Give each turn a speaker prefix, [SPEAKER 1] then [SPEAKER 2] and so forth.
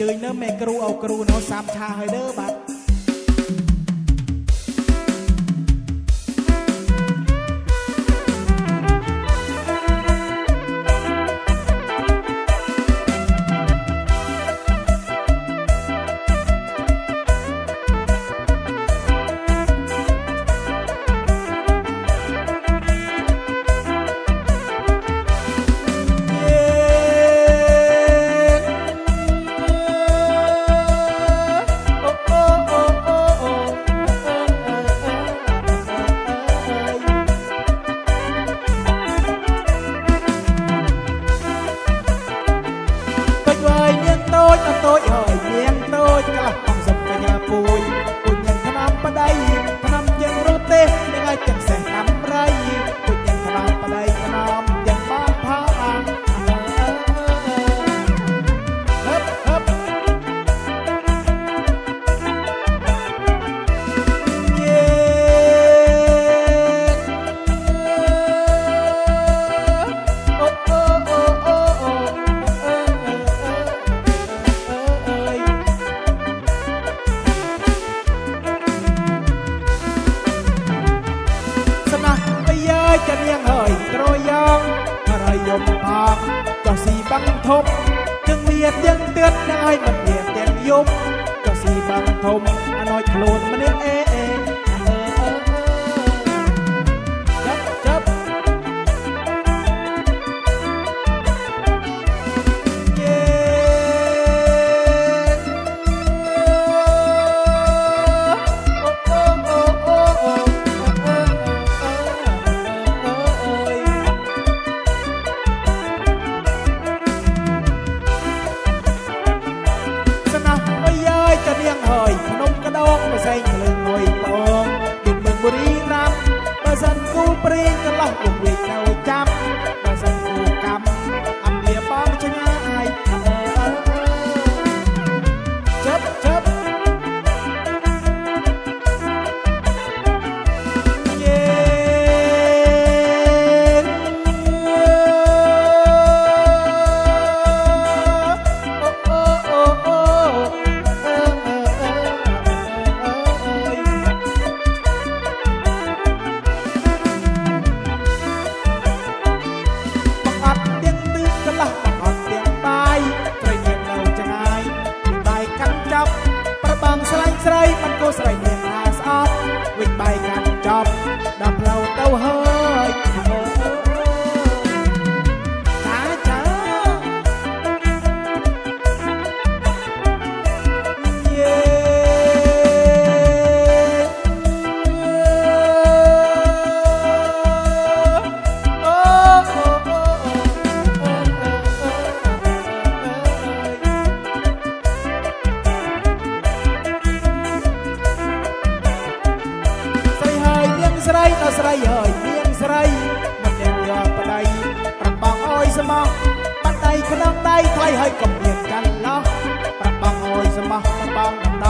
[SPEAKER 1] ជើញនៅមេគ្រូអោគ្រូនៅសាមឆាហើយទៅបាទ តូចអត់តូចហើយនាងតូចកលោះ យើចានាងហើយត្រយ៉ាងហើយយំផងចោះស៊ីបាំងធំជឹងមានទាំងទឿននឹងឲ្យមិនមានទាំងយំចោះស៊ីបាំងធំអណោចខ្លួនម្នាក់អេអេ ព្រេងកន្លោះវងវិញនៅ ស្រីដល់ស្រីហើយនាងស្រីមិននាងយកប្តីប្របងអើយស្មោះបាត់ដៃក្នុងដៃថ្លៃហើយកុំមានចន្លោះប្របងអើយស្មោះប្របងដណ្ដកខ្លួនចេញ